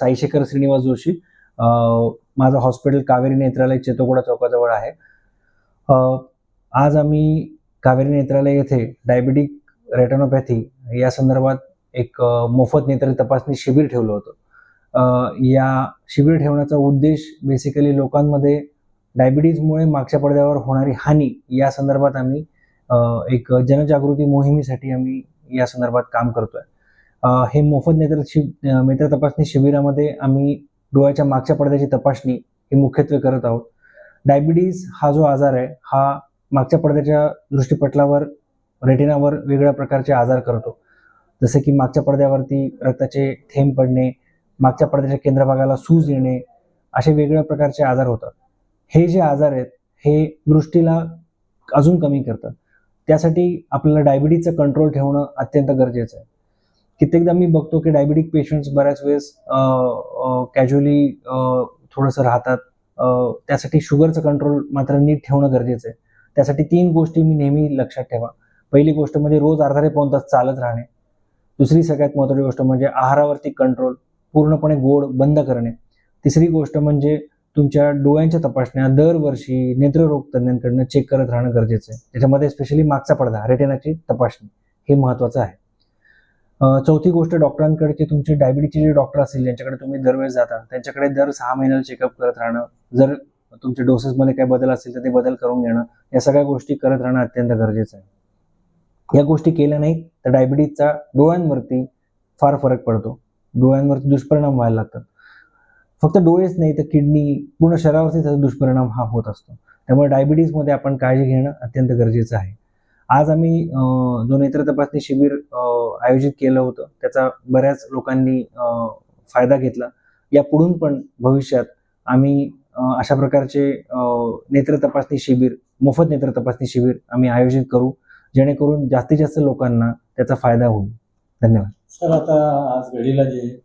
साईशेखर श्रीनिवास जोशी माझं हॉस्पिटल कावेरी नेत्रालय चेतोगुडा चौकाजवळ आहे. आज आम्ही कावेरी नेत्रालय येथे डायबिटिक रेटनोपॅथी या संदर्भात एक मोफत नेत्र तपासणी शिबिर ठेवलं होतं. या शिबिर ठेवण्याचा उद्देश बेसिकली लोकांमध्ये डायबिटीजमुळे मागच्या पडद्यावर होणारी हानी या संदर्भात आम्ही एक जनजागृती मोहिमेसाठी आम्ही या संदर्भात काम करतोय. हे मोफत नेत्र शिब नेत्र तपासणी शिबिरामध्ये आम्ही डोळ्याच्या मागच्या पडद्याची तपासणी ही मुख्यत्वे करत आहोत. डायबिटीज हा जो आजार आहे हा मागच्या पडद्याच्या दृष्टीपटलावर रेटिनावर वेगळ्या प्रकारचे आजार करतो. जसे की मागच्या पडद्यावरती रक्ताचे थेंब पडणे मागच्या पडद्याच्या केंद्रभागाला सूज येणे असे वेगळ्या प्रकारचे आजार होतात. हे जे आजार आहेत हे दृष्टीला अजून कमी करतात. त्यासाठी आपल्याला डायबिटीजचं कंट्रोल ठेवणं अत्यंत गरजेचं आहे. कित्येकदा मी बघतो की डायबिटिक पेशंट्स बऱ्याच वेळेस कॅज्युअली थोडंसं राहतात. त्यासाठी शुगरचं कंट्रोल मात्र नीट ठेवणं गरजेचं आहे. त्यासाठी तीन गोष्टी मी नेहमी लक्षात ठेवा. पहिली गोष्ट म्हणजे रोज अर्धा ते तास चालत राहणे. दुसरी सगळ्यात महत्त्वाची गोष्ट म्हणजे आहारावरती कंट्रोल पूर्णपणे गोड बंद करणे. तिसरी गोष्ट म्हणजे तुमच्या डोळ्यांच्या तपासण्या दरवर्षी नेत्ररोग तज्ज्ञांकडनं चेक करत राहणं गरजेचं आहे. त्याच्यामध्ये स्पेशली मागचा पडदा रेटेनाची तपासणी हे महत्त्वाचं आहे. चौथी गोष्ट डॉक्टरांकडे की तुमचे डायबिटीचे जे डॉक्टर असतील ज्यांच्याकडे तुम्ही दरवेळेस जाता त्यांच्याकडे दर सहा महिन्याला चेकअप करत राहणं जर तुमच्या डोसेसमध्ये काही बदल असतील तर ते बदल करून घेणं या सगळ्या गोष्टी करत राहणं अत्यंत गरजेचं आहे. या गोष्टी केल्या नाही तर डायबिटीजचा डोळ्यांवरती फार फरक पडतो. डोळ्यांवरती दुष्परिणाम व्हायला लागतात. फक्त डोळेच नाही तर किडनी पूर्ण शरीरावरती त्याचा दुष्परिणाम हा होत असतो. त्यामुळे डायबिटीजमध्ये आपण काळजी घेणं अत्यंत गरजेचं आहे. आज आम्ही जो नेत्र तपासणी शिबिर आयोजित केलं होतं त्याचा बऱ्याच लोकांनी फायदा घेतला. या पुढून पण भविष्यात आम्ही अशा प्रकारचे नेत्र तपासणी शिबिर मोफत नेत्र तपासणी शिबिर आम्ही आयोजित करू जेणेकरून जास्तीत जास्त लोकांना त्याचा फायदा होईल. धन्यवाद. सर आता आज घडीला जे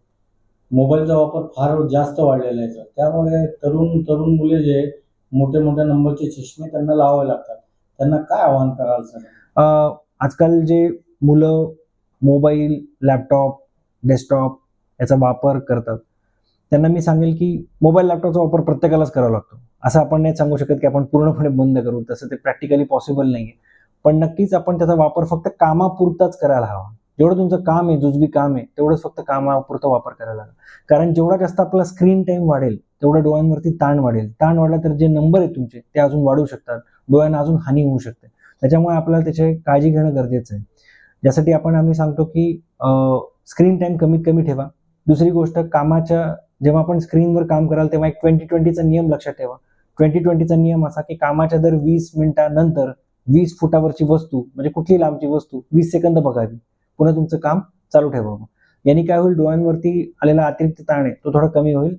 मोबाईलचा वापर फार जास्त वाढलेला आहे त्यामुळे तरुण तरुण मुले जे मोठे मोठ्या नंबरचे चष्मे त्यांना लावावे लागतात. त्यांना काय आव्हान कराल सर? आजकाल जे मुलं मोबाईल लॅपटॉप डेस्कटॉप याचा वापर करतात त्यांना मी सांगेल की मोबाईल लॅपटॉपचा वापर प्रत्येकालाच करावा लागतो. असं आपण नाही सांगू शकत की आपण पूर्णपणे बंद करू तसं ते प्रॅक्टिकली पॉसिबल नाही आहे पण नक्कीच आपण त्याचा वापर फक्त कामापुरताच करायला हवा. जेवढं तुमचं काम आहे जुजबी काम आहे तेवढंच फक्त कामापुरतं वापर करायला हवा. कारण जेवढा जास्त आपला स्क्रीन टाईम वाढेल तेवढं डोळ्यांवरती ताण वाढेल. ताण वाढला तर जे नंबर आहेत तुमचे ते अजून वाढू शकतात. डोळ्यांना अजून हानी होऊ शकते. त्याच्यामुळे आपल्याला त्याची काळजी घेणं गरजेचं आहे. ज्यासाठी आपण आम्ही सांगतो की स्क्रीन टाईम कमीत कमी ठेवा. दुसरी गोष्ट कामाच्या जेव्हा आपण स्क्रीनवर काम कराल तेव्हा एक ट्वेंटी ट्वेंटीचा नियम लक्षात ठेवा. ट्वेंटी ट्वेंटीचा नियम असा की कामाच्या दर वीस मिनिटानंतर वीस फुटावरची वस्तू म्हणजे कुठली लांबची वस्तू वीस सेकंद बघावी. पुन्हा तुमचं काम चालू ठेवावं. यांनी काय होईल डोळ्यांवरती आलेला अतिरिक्त ताण आहे तो थोडा कमी होईल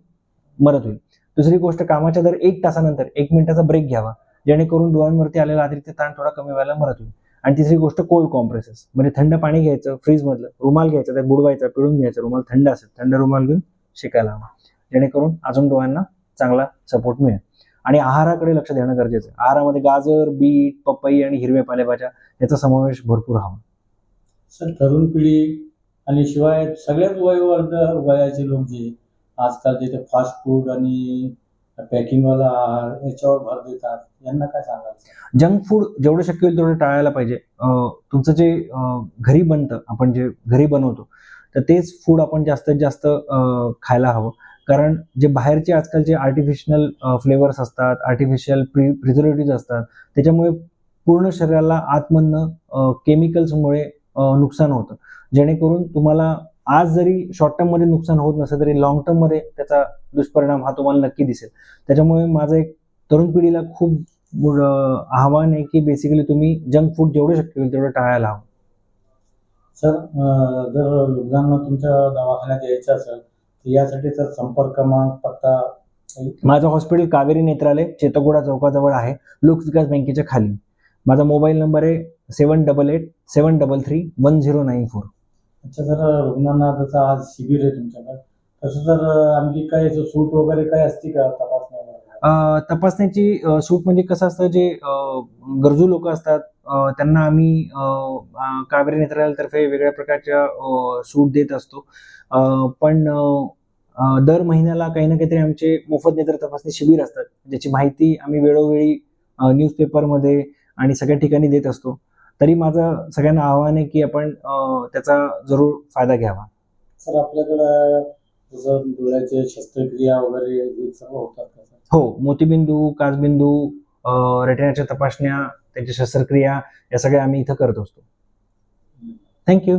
मदत होईल. दुसरी गोष्ट कामाच्या दर एक तासानंतर एक मिनिटाचा ब्रेक घ्यावा. जेणेकरून डोळ्यांवरती आलेला अतिरिक्त ताण थोडा कमी व्हायला मदत होईल. आणि तिसरी गोष्ट कोल्ड कॉम्प्रेसेस म्हणजे थंड पाणी घ्यायचं फ्रीजमधलं रुमाल घ्यायचा त्यात बुडवायचा पिळून घ्यायचा रुमाल थंड असेल थंड रुमाल घेऊन शिकायला हवा. जेणेकरून अजून डोळ्यांना चांगला सपोर्ट मिळेल. आणि आहाराकडे लक्ष देणं गरजेचं आहे. आहारामध्ये गाजर बीट पपई आणि हिरव्या पालेभाज्या याचा समावेश भरपूर हवा. सर तरुण पिढी आणि शिवाय सगळ्याच वयोवर्ग वयाचे लोक जे आजकाल जे फास्ट फूड आणि पॅकिंगवाला आहार याच्यावर भर देतात. यांना काय सांगायचं जंक फूड जेवढं शक्य होईल तेवढं टाळायला पाहिजे. तुमचं जे घरी बनतं आपण जे घरी बनवतो तर तेच फूड आपण जास्तीत जास्त खायला हवं. कारण जे बाहेरचे आजकालचे आर्टिफिशियल फ्लेवर्स असतात आर्टिफिशियल प्रि प्रिझर्वेटिव्ह असतात त्याच्यामुळे पूर्ण शरीराला आतमधनं केमिकल्समुळे नुकसान होतं. जेणेकरून तुम्हाला आज जरी शॉर्ट टर्ममध्ये नुकसान होत नसेल तरी लॉंग टर्ममध्ये त्याचा दुष्परिणाम हा तुम्हाला नक्की दिसेल. त्याच्यामुळे माझं एक तरुण पिढीला खूप आव्हान आहे की बेसिकली तुम्ही जंक फूड जेवढं शक्य होईल तेवढं टाळायला हवं. सर जर रुग्णांना तुमच्या दवाखान्यात यायचं असेल तर यासाठीचा संपर्क क्रमांक पत्ता माझं हॉस्पिटल कावेरी नेत्रालय चेतगोडा चौकाजवळ आहे लोक विकास बँकेच्या खाली. माझा मोबाईल नंबर आहे seven double eight seven double three one zero nine four अच्छा जर रुग्णांना जसं आज शिबिर आहे तुमच्याकडे. तसं जर आणखी काय सूट वगैरे काय असते का तपासण्यावर अ, तपासण्याची अ, सूट म्हणजे कसं असतं जे अ, गरजू लोक असतात अ, त्यांना आम्ही अ, अ, कावेरी नेत्रालयातर्फे वेगळ्या प्रकारच्या अ, सूट देत असतो. अ, पण अ, दर महिन्याला काही ना काहीतरी आमचे मोफत नेत्र तपासणी शिबिर असतात ज्याची माहिती आम्ही वेळोवेळी न्यूजपेपरमध्ये आणि सगळ्या ठिकाणी देत असतो. तरी माझं सगळ्यांना आव्हान आहे की आपण त्याचा जरूर फायदा घ्यावा. सर आपल्याकडं जसं डोळ्याचे शस्त्रक्रिया वगैरे हे सर्व होतात हो मोतीबिंदू काचबिंदू अं, रेटिनाच्या तपासण्या त्यांच्या शस्त्रक्रिया या सगळ्या आम्ही इथं करत असतो. Thank you